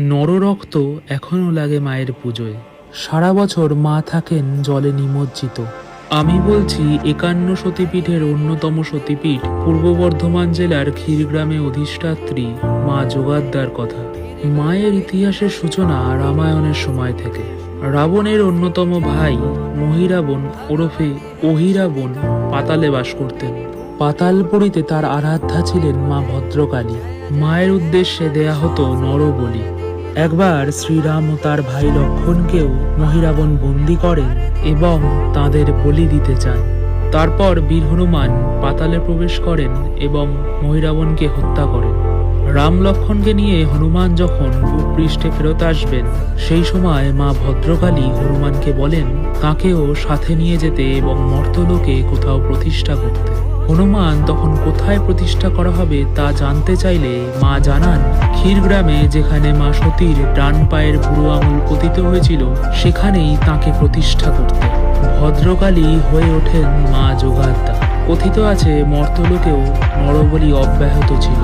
নররক্ত এখনও লাগে মায়ের পুজোয়। সারা বছর মা থাকেন জলে নিমজ্জিত। আমি বলছি, একান্ন সতীপীঠের অন্যতম সতীপীঠ, পূর্ব বর্ধমান জেলার ক্ষীরগ্রামে অধিষ্ঠাত্রী মা যোগাদ্দার কথা। মায়ের ইতিহাসের সূচনা রামায়ণের সময় থেকে। রাবণের অন্যতম ভাই মহিরাবণ ওরফে অহিরাবণ পাতালে বাস করতেন। পাতালপুরীতে তার আরাধ্যা ছিলেন মা ভদ্রকালী। মায়ের উদ্দেশ্যে দেয়া হতো নরবলি। একবার শ্রীরাম ও তার ভাই লক্ষণকেও মহিরাবণ বন্দি করেন এবং তাদের বলি দিতে চায় তারপর বীর হনুমান পাতালে প্রবেশ করেন এবং মহিরাবণকে হত্যা করেন। রাম লক্ষণকে নিয়ে হনুমান যখন ভূপৃষ্ঠে ফেরত আসবেন, সেই সময় মা ভদ্রকালী হনুমানকে বলেন, তাকেও সাথে নিয়ে যেতে এবং মর্তলোকে কোথাও প্রতিষ্ঠা করতে। হনুমান তখন কোথায় প্রতিষ্ঠা করা হবে তা জানতে চাইলে মা জানান, ক্ষীরগ্রামে যেখানে মা সতীর ডান পায়ের বুড়ো আঙুল পতিত হয়েছিল, সেখানেই তাকে প্রতিষ্ঠা করতে। ভদ্রকালী হয়ে ওঠেন মা যোগাদ্দা কথিত আছে, মর্তলোকেও নরবলি অব্যাহত ছিল।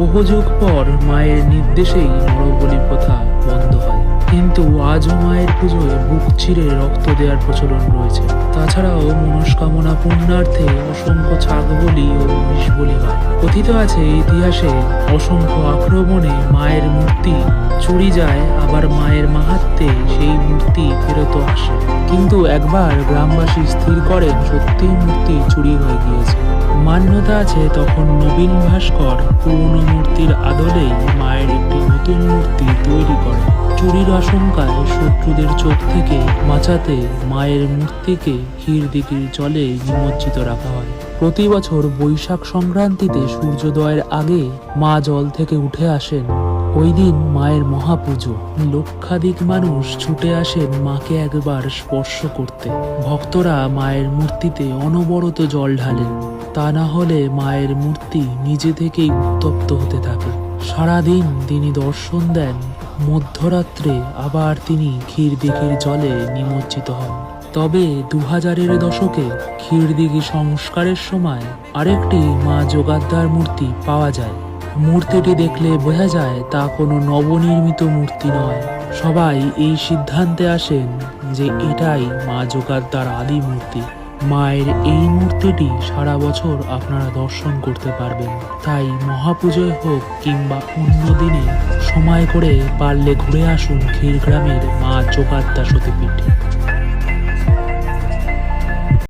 বহু যুগ পর মায়ের নির্দেশেই নরবলি প্রথা বন্ধ হয়। কিন্তু আজও মায়ের পুজোয় বুক চিরে রক্ত দেওয়ার প্রচলন রয়েছে। তাছাড়াও মনস্কামনা পূর্ণার্থে অসংখ্য ছাগ বলি ও মহিষ বলি হয়। কথিত আছে, ইতিহাসে অসংখ্য আক্রমণে মায়ের মূর্তি চুরি যায়, আবার মায়ের মাহাত্মে সেই মূর্তি ফেরত আসে। কিন্তু একবার গ্রামবাসী স্থির করেন সত্যি মূর্তি চুরি হয়ে গিয়েছে। মান্যতা আছে তখন নবীন ভাস্কর পুরনো মূর্তির আদলেই মায়ের একটি নতুন মূর্তি তৈরি করে চুরির আশঙ্কায় শত্রুদের চোখ থেকে বাঁচাতে মায়ের মূর্তিকে ক্ষীরদিঘির জলে নিমজ্জিত রাখা হয়। প্রতি বছর বৈশাখ সংক্রান্তিতে সূর্যোদয়ের আগে মা জল থেকে উঠে আসেন। ওই দিন মায়ের মহাপুজো। লক্ষাধিক মানুষ ছুটে আসেন মাকে একবার স্পর্শ করতে। ভক্তরা মায়ের মূর্তিতে অনবরত জল ঢালেন। তা না হলে মায়ের মূর্তি নিজে থেকেই উত্তপ্ত হতে থাকে। সারাদিন তিনি দর্শন দেন মধ্যরাত্রে আবার তিনি ক্ষীরদিঘির জলে নিমজ্জিত হন। তবে দু হাজারের দশকে ক্ষীরদিঘি সংস্কারের সময় আরেকটি মা যোগাদ্দার মূর্তি পাওয়া যায়। মূর্তিটি দেখলে বোঝা যায় তা কোনো নবনির্মিত মূর্তি নয়। সবাই এই সিদ্ধান্তে আসেন যে এটাই মা যোগাদ্দার আদি মূর্তি। মায়ের এই মূর্তিটি সারা বছর আপনারা দর্শন করতে পারবেন। তাই মহাপুজোয় হোক কিংবা অন্য দিনে সময় করে পারলে ঘুরে আসুন ক্ষীরগ্রামের মা যোগাদ্দা সতীপীঠ